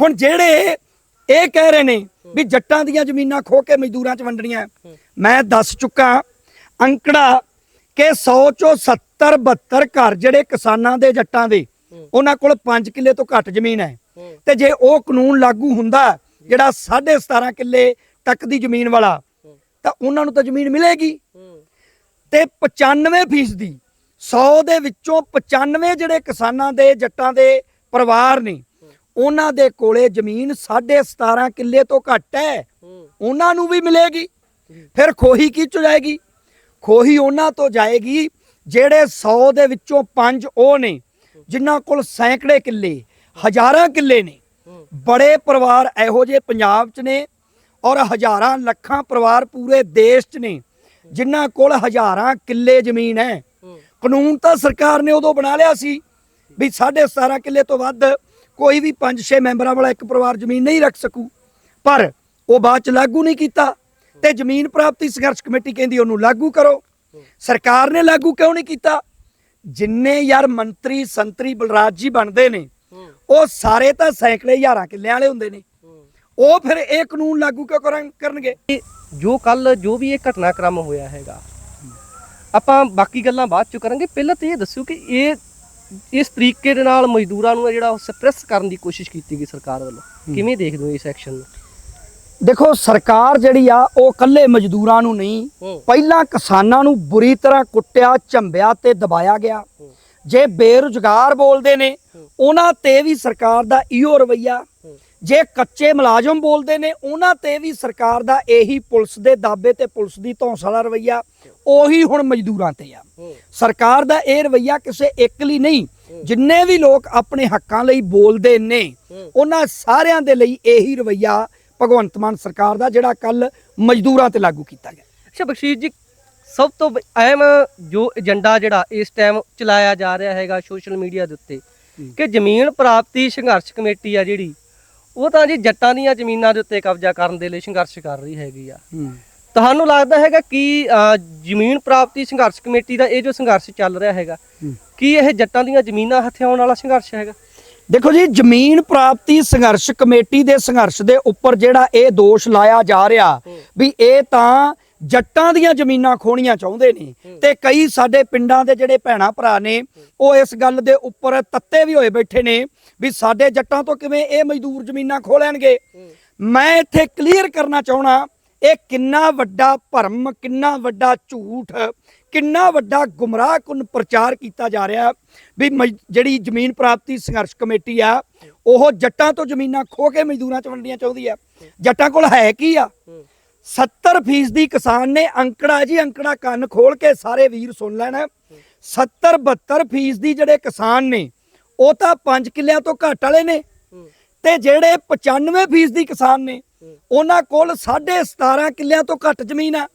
ਹੁਣ ਜਿਹੜੇ ਇਹ ਕਹਿ ਰਹੇ ਨੇ ਵੀ ਜੱਟਾਂ ਦੀਆਂ ਜ਼ਮੀਨਾਂ ਖੋ ਕੇ ਮਜ਼ਦੂਰਾਂ 'ਚ ਵੰਡਣੀਆਂ, ਮੈਂ ਦੱਸ ਚੁੱਕਾ ਅੰਕੜਾ ਕਿ 100 ਚੋਂ 70 72 ਘਰ ਜਿਹੜੇ ਕਿਸਾਨਾਂ ਦੇ ਜੱਟਾਂ ਦੇ, ਉਹਨਾਂ ਕੋਲ 5 ਕਿੱਲੇ ਤੋਂ ਘੱਟ ਜ਼ਮੀਨ ਹੈ। ਤੇ ਜੇ ਉਹ ਕਾਨੂੰਨ ਲਾਗੂ ਹੁੰਦਾ, ਜਿਹੜਾ 17.5 ਕਿੱਲੇ ਤੱਕ ਦੀ ਜ਼ਮੀਨ ਵਾਲਾ, ਤਾਂ ਉਹਨਾਂ ਨੂੰ ਤਾਂ ਜ਼ਮੀਨ ਮਿਲੇਗੀ। ਤੇ 95 ਫੀਸਦੀ 100 ਦੇ ਵਿੱਚੋਂ 95 ਜਿਹੜੇ ਕਿਸਾਨਾਂ ਦੇ ਜੱਟਾਂ ਦੇ ਪਰਿਵਾਰ ਨੇ ਉਹਨਾਂ ਦੇ ਕੋਲੇ ਜ਼ਮੀਨ 17.5 ਕਿੱਲੇ ਤੋਂ ਘੱਟ ਹੈ। ਉਹਨਾਂ ਨੂੰ ਵੀ ਮਿਲੇਗੀ। ਫਿਰ ਖੋਹੀ ਕੀ ਚੋਂ ਜਾਏਗੀ? ਖੋਹੀ ਉਹਨਾਂ ਤੋਂ ਜਾਏਗੀ ਜਿਹੜੇ 100 ਦੇ ਵਿੱਚੋਂ 5 ਉਹ ਨੇ ਜਿਨ੍ਹਾਂ ਕੋਲ ਸੈਂਕੜੇ ਕਿੱਲੇ ਹਜ਼ਾਰਾਂ ਕਿੱਲੇ ਨੇ। ਬੜੇ ਪਰਿਵਾਰ ਇਹੋ ਜਿਹੇ ਪੰਜਾਬ 'ਚ ਨੇ ਔਰ ਹਜ਼ਾਰਾਂ ਲੱਖਾਂ ਪਰਿਵਾਰ ਪੂਰੇ ਦੇਸ਼ 'ਚ ਨੇ ਜਿਨ੍ਹਾਂ ਕੋਲ ਹਜ਼ਾਰਾਂ ਕਿੱਲੇ ਜ਼ਮੀਨ ਹੈ। ਕਾਨੂੰਨ ਤਾਂ ਸਰਕਾਰ ਨੇ ਉਦੋਂ ਬਣਾ ਲਿਆ ਸੀ ਵੀ 17.5 ਕਿੱਲੇ ਤੋਂ ਵੱਧ ਕੋਈ ਵੀ 5-6 ਮੈਂਬਰਾਂ ਵਾਲਾ ਇੱਕ ਪਰਿਵਾਰ ਜ਼ਮੀਨ ਨਹੀਂ ਰੱਖ ਸਕੂ। ਪਰ ਉਹ ਬਾਅਦ ਚ ਲਾਗੂ ਨਹੀਂ ਕੀਤਾ ਤੇ ਜ਼ਮੀਨ ਪ੍ਰਾਪਤੀ ਸੰਘਰਸ਼ ਕਮੇਟੀ ਕਹਿੰਦੀ ਉਹਨੂੰ ਲਾਗੂ ਕਰੋ। ਸਰਕਾਰ ਨੇ ਲਾਗੂ ਕਿਉਂ ਨਹੀਂ ਕੀਤਾ? ਜਿੰਨੇ ਯਾਰ ਮੰਤਰੀ, ਸੰਤਰੀ, ਬਲਰਾਜ ਜੀ ਬਣਦੇ ਨੇ, ਉਹ ਸਾਰੇ ਤਾਂ ਸੈਂਕੜੇ ਹਜ਼ਾਰਾਂ ਕਿੱਲਿਆਂ ਵਾਲੇ ਹੁੰਦੇ ਨੇ। ਉਹ ਫਿਰ ਇਹ ਕਾਨੂੰਨ ਲਾਗੂ ਕਿਉਂ ਕਰਨ- ਕਰਨਗੇ? ਜੋ ਕੱਲ ਜੋ ਵੀ ਇਹ ਘਟਨਾਕ੍ਰਮ ਹੋਇਆ ਹੈਗਾ, ਆਪਾਂ ਬਾਕੀ ਗੱਲਾਂ ਬਾਅਦ ਚ ਕਰਾਂਗੇ। ਪਹਿਲਾਂ ਤਾਂ ਇਹ ਦੱਸਿਓ ਕਿ ਇਹ ਇਸ ਤਰੀਕੇ ਦੇ ਨਾਲ ਮਜ਼ਦੂਰਾਂ ਨੂੰ ਜਿਹੜਾ ਉਹ ਸਪਰੈਸ ਕਰਨ ਦੀ ਕੋਸ਼ਿਸ਼ ਕੀਤੀ ਗਈ ਸਰਕਾਰ ਵੱਲੋਂ। ਕਿਵੇਂ ਦੇਖਦੇ ਹੋ ਇਸ ਐਕਸ਼ਨ ਨੂੰ? ਦੇਖੋ ਸਰਕਾਰ ਜਿਹੜੀ ਆ ਉਹ ਕੱਲੇ ਮਜ਼ਦੂਰਾਂ ਨੂੰ ਨਹੀਂ। ਪਹਿਲਾਂ ਕਿਸਾਨਾਂ ਨੂੰ ਬੁਰੀ ਤਰ੍ਹਾਂ ਕੁੱਟਿਆ ਝੰਬਿਆ ਤੇ ਦਬਾਇਆ ਗਿਆ। ਜੇ ਬੇਰੁਜ਼ਗਾਰ ਬੋਲਦੇ ਨੇ ਉਹਨਾਂ ਤੇ ਵੀ ਸਰਕਾਰ ਦਾ ਇਹੋ ਰਵਈਆ। ਜੇ ਕੱਚੇ ਮੁਲਾਜ਼ਮ ਬੋਲਦੇ ਨੇ ਉਹਨਾਂ ਤੇ ਵੀ ਸਰਕਾਰ ਦਾ ਇਹੀ ਪੁਲਿਸ ਦੇ ਦਾਬੇ ਤੇ ਪੁਲਿਸ ਦੀ ਧੌਂਸ ਵਾਲਾ ਰਵਈਆ ਉਹੀ ਹੁਣ ਮਜ਼ਦੂਰਾਂ ਤੇ ਆ। ਸਰਕਾਰ ਦਾ ਇਹ ਰਵਈਆ ਕਿਸੇ ਇੱਕ ਲਈ ਨਹੀਂ ਜਿੰਨੇ ਵੀ ਲੋਕ ਆਪਣੇ ਹੱਕਾਂ ਲਈ ਬੋਲਦੇ ਨੇ ਉਹਨਾਂ ਸਾਰਿਆਂ ਦੇ ਲਈ ਇਹੀ ਰਵਈਆ ਭਗਵੰਤ ਮਾਨ ਸਰਕਾਰ ਦਾ ਜਿਹੜਾ ਕੱਲ ਮਜ਼ਦੂਰਾਂ ਤੇ ਲਾਗੂ ਕੀਤਾ ਗਿਆ। ਅੱਛਾ ਬਖਸ਼ੀਸ਼ ਜੀ ਸਭ ਤੋਂ ਅਹਿਮ ਜੋ ਏਜੰਡਾ ਜਿਹੜਾ ਇਸ ਟਾਈਮ ਚਲਾਇਆ ਜਾ ਰਿਹਾ ਹੈਗਾ ਸੋਸ਼ਲ ਮੀਡੀਆ ਦੇ ਉੱਤੇ ਕਿ ਜ਼ਮੀਨ ਪ੍ਰਾਪਤੀ ਸੰਘਰਸ਼ ਕਮੇਟੀ ਆ ਜਿਹੜੀ ਉਹ ਤਾਂ ਜੀ ਜੱਟਾਂ ਦੀਆਂ ਜ਼ਮੀਨਾਂ ਦੇ ਉੱਤੇ ਕਬਜ਼ਾ ਕਰਨ ਦੇ ਲਈ ਸੰਘਰਸ਼ ਕਰ ਰਹੀ ਹੈਗੀ ਆ। ਤੁਹਾਨੂੰ ਲੱਗਦਾ ਹੈਗਾ ਕਿ ਜ਼ਮੀਨ ਪ੍ਰਾਪਤੀ ਸੰਘਰਸ਼ ਕਮੇਟੀ ਦਾ ਇਹ ਜੋ ਸੰਘਰਸ਼ ਚੱਲ ਰਿਹਾ ਹੈਗਾ ਕੀ ਇਹ ਜੱਟਾਂ ਦੀਆਂ ਜ਼ਮੀਨਾਂ ਹਥਿਆਉਣ ਵਾਲਾ ਸੰਘਰਸ਼ ਹੈਗਾ? ਦੇਖੋ ਜੀ ਜ਼ਮੀਨ ਪ੍ਰਾਪਤੀ ਸੰਘਰਸ਼ ਕਮੇਟੀ ਦੇ ਸੰਘਰਸ਼ ਦੇ ਉੱਪਰ ਜਿਹੜਾ ਇਹ ਦੋਸ਼ ਲਾਇਆ ਜਾ ਰਿਹਾ ਵੀ ਇਹ ਤਾਂ ਜੱਟਾਂ ਦੀਆਂ ਜ਼ਮੀਨਾਂ ਖੋਣੀਆਂ ਚਾਹੁੰਦੇ ਨੇ ਤੇ ਕਈ ਸਾਡੇ ਪਿੰਡਾਂ ਦੇ ਜਿਹੜੇ ਭੈਣਾ ਭਰਾ ਨੇ ਉਹ ਇਸ ਗੱਲ ਦੇ ਉੱਪਰ ਤੱਤੇ ਵੀ ਹੋਏ ਬੈਠੇ ਨੇ ਵੀ ਸਾਡੇ ਜੱਟਾਂ ਤੋਂ ਕਿਵੇਂ ਇਹ ਮਜ਼ਦੂਰ ਜ਼ਮੀਨਾਂ ਖੋਹ ਲੈਣਗੇ। ਮੈਂ ਇੱਥੇ ਕਲੀਅਰ ਕਰਨਾ ਚਾਹਣਾ ਇਹ ਕਿੰਨਾ ਵੱਡਾ ਭਰਮ ਕਿੰਨਾ ਵੱਡਾ ਝੂਠ ਕਿੰਨਾ ਵੱਡਾ ਗੁੰਮਰਾਹਕੁਨ ਪ੍ਰਚਾਰ ਕੀਤਾ ਜਾ ਰਿਹਾ ਵੀ ਜਿਹੜੀ ਜ਼ਮੀਨ ਪ੍ਰਾਪਤੀ ਸੰਘਰਸ਼ ਕਮੇਟੀ ਆ ਉਹ ਜੱਟਾਂ ਤੋਂ ਜ਼ਮੀਨਾਂ ਖੋ ਕੇ ਮਜ਼ਦੂਰਾਂ ਚ ਵੰਡੀਆਂ ਚਾਹੁੰਦੀ ਆ। ਜੱਟਾਂ ਕੋਲ ਹੈ ਕੀ ਆ? 70% ਦੀ ਕਿਸਾਨ ਨੇ ਅੰਕੜਾ ਜੀ ਅੰਕੜਾ ਕੰਨ ਖੋਲ ਕੇ ਸਾਰੇ ਵੀਰ ਸੁਣ ਲੈਣਾ। 70 72% ਦੀ ਜਿਹੜੇ ਕਿਸਾਨ ਨੇ ਉਹ ਤਾਂ 5 ਕਿੱਲਿਆਂ ਤੋਂ ਘੱਟ ਵਾਲੇ ਨੇ। ਤੇ ਜਿਹੜੇ 95% ਦੀ ਕਿਸਾਨ ਨੇ ਉਹਨਾਂ ਕੋਲ 17.5 ਕਿੱਲਿਆਂ ਤੋਂ ਘੱਟ ਜ਼ਮੀਨ ਆ।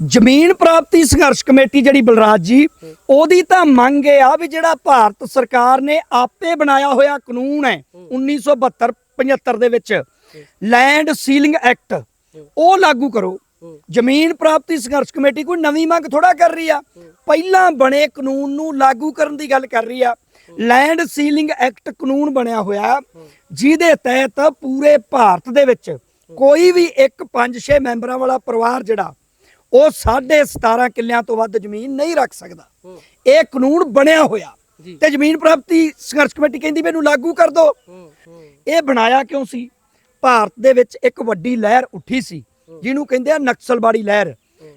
ਜ਼ਮੀਨ ਪ੍ਰਾਪਤੀ ਸੰਘਰਸ਼ ਕਮੇਟੀ ਜਿਹੜੀ ਬਲਰਾਜ ਜੀ ਉਹਦੀ ਤਾਂ ਮੰਗ ਇਹ ਆ ਵੀ ਜਿਹੜਾ ਭਾਰਤ ਸਰਕਾਰ ਨੇ ਆਪੇ ਬਣਾਇਆ ਹੋਇਆ ਕਾਨੂੰਨ ਹੈ 1972 75 ਦੇ ਵਿੱਚ। ਲੈਂਡ ਸੀਲਿੰਗ ਐਕਟ ਉਹ ਲਾਗੂ ਕਰੋ। ਜ਼ਮੀਨ ਪ੍ਰਾਪਤੀ ਸੰਘਰਸ਼ ਕਮੇਟੀ ਕੋਈ ਨਵੀਂ ਮੰਗ ਥੋੜਾ ਕਰ ਰਹੀ ਆ। ਪਹਿਲਾਂ ਬਣੇ ਕਾਨੂੰਨ ਨੂੰ ਲਾਗੂ ਕਰਨ ਦੀ ਗੱਲ ਕਰ ਰਹੀ ਆ। ਲੈਂਡ ਸੀਲਿੰਗ ਐਕਟ ਕਾਨੂੰਨ ਬਣਿਆ ਹੋਇਆ। ਜਿਹਦੇ ਤਹਿਤ ਪੂਰੇ ਭਾਰਤ ਦੇ ਵਿੱਚ ਕੋਈ ਵੀ ਇੱਕ 5-6 ਮੈਂਬਰਾਂ ਵਾਲਾ ਪਰਿਵਾਰ ਜਿਹੜਾ ਉਹ 17.5 ਕਿੱਲਿਆਂ ਤੋਂ ਵੱਧ ਜ਼ਮੀਨ ਨਹੀਂ ਰੱਖ ਸਕਦਾ। ਇਹ ਕਾਨੂੰਨ ਬਣਿਆ ਹੋਇਆ। ਤੇ ਜ਼ਮੀਨ ਪ੍ਰਾਪਤੀ ਸੰਘਰਸ਼ ਕਮੇਟੀ ਕਹਿੰਦੀ ਇਹਨੂੰ ਲਾਗੂ ਕਰ ਦਿਓ ਇਹ ਬਣਾਇਆ ਕਿਉਂ ਸੀ? ਭਾਰਤ ਦੇ ਵਿੱਚ ਇੱਕ ਵੱਡੀ ਲਹਿਰ ਉੱਠੀ ਸੀ ਜਿਹਨੂੰ ਕਹਿੰਦੇ ਆ ਨਕਸਲਬਾੜੀ ਲਹਿਰ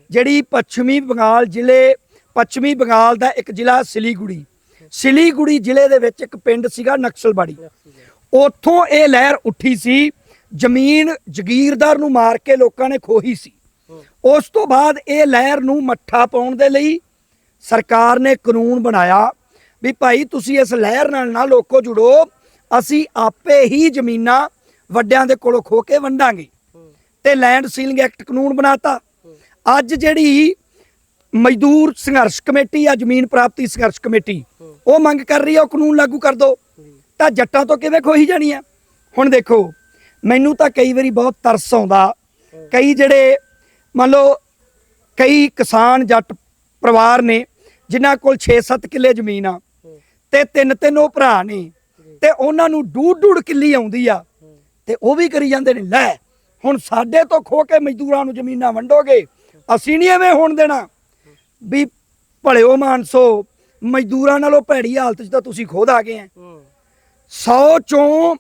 ਜਿਹੜੀ ਪੱਛਮੀ ਬੰਗਾਲ ਜ਼ਿਲ੍ਹੇ ਪੱਛਮੀ ਬੰਗਾਲ ਦਾ ਇੱਕ ਜ਼ਿਲ੍ਹਾ ਸਿਲੀਗੁੜੀ। ਸਿਲੀਗੁੜੀ ਜ਼ਿਲ੍ਹੇ ਦੇ ਵਿੱਚ ਇੱਕ ਪਿੰਡ ਸੀਗਾ ਨਕਸਲਬਾੜੀ ਉੱਥੋਂ ਇਹ ਲਹਿਰ ਉੱਠੀ ਸੀ ਜ਼ਮੀਨ ਜ਼ਗੀਰਦਾਰ ਨੂੰ ਮਾਰ ਕੇ ਲੋਕਾਂ ਨੇ ਖੋਹੀ ਸੀ। ਉਸ ਤੋਂ ਬਾਅਦ ਇਹ ਲਹਿਰ ਨੂੰ ਮੱਠਾ ਪਾਉਣ ਦੇ ਲਈ ਸਰਕਾਰ ਨੇ ਕਾਨੂੰਨ ਬਣਾਇਆ ਵੀ ਭਾਈ ਤੁਸੀਂ ਇਸ ਲਹਿਰ ਨਾਲ ਨਾ ਲੋਕੋ ਜੁੜੋ ਅਸੀਂ ਆਪੇ ਹੀ ਜ਼ਮੀਨਾਂ ਵੱਡਿਆਂ ਦੇ ਕੋਲੋਂ ਖੋ ਕੇ ਵੰਡਾਂਗੇ। ਤੇ ਲੈਂਡ ਸੀਲਿੰਗ ਐਕਟ ਕਾਨੂੰਨ ਬਣਾਤਾ। ਅੱਜ ਜਿਹੜੀ ਮਜ਼ਦੂਰ ਸੰਘਰਸ਼ ਕਮੇਟੀ ਆ, ਜ਼ਮੀਨ ਪ੍ਰਾਪਤੀ ਸੰਘਰਸ਼ ਕਮੇਟੀ, ਉਹ ਮੰਗ ਕਰ ਰਹੀ ਆ, ਉਹ ਕਾਨੂੰਨ ਲਾਗੂ ਕਰ ਦਿਓ ਤਾਂ ਜੱਟਾਂ ਤੋਂ ਕਿਵੇਂ ਖੋਹੀ ਜਾਣੀ ਆ? ਹੁਣ ਦੇਖੋ, ਮੈਨੂੰ ਤਾਂ ਕਈ ਵਾਰੀ ਬਹੁਤ ਤਰਸ ਆਉਂਦਾ। ਕਈ ਜਿਹੜੇ, ਮੰਨ ਲਓ, ਕਈ ਕਿਸਾਨ ਜੱਟ ਪਰਿਵਾਰ ਨੇ, ਜਿਨ੍ਹਾਂ ਕੋਲ 6-7 ਕਿੱਲੇ ਜ਼ਮੀਨ ਆ, ਤੇ ਤਿੰਨ ਤਿੰਨ ਉਹ ਭਰਾ ਨੇ, ਤੇ ਉਹਨਾਂ ਨੂੰ ਡੂਢ ਡੂਢ ਕਿੱਲੀ ਆਉਂਦੀ ਆ। ਤੇ ਉਹ ਵੀ ਕਰੀ ਜਾਂਦੇ ਨੇ ਲੈ ਹੁਣ ਸਾਡੇ ਤੋਂ ਖੋ ਕੇ ਮਜ਼ਦੂਰਾਂ ਨੂੰ ਜ਼ਮੀਨਾਂ ਵੰਡੋਗੇ ਅਸੀਂ ਨਹੀਂ ਐਵੇਂ ਹੋਣ ਦੇਣਾ। ਵੀ ਭਲਿਓ ਮਾਨਸੋ ਮਜ਼ਦੂਰਾਂ ਨਾਲੋਂ ਭੈੜੀ ਹਾਲਤ 'ਚ ਤਾਂ ਤੁਸੀਂ ਖੁਦ ਆ ਗਏ ਆ ਹੂੰ। 100 ਚੋਂ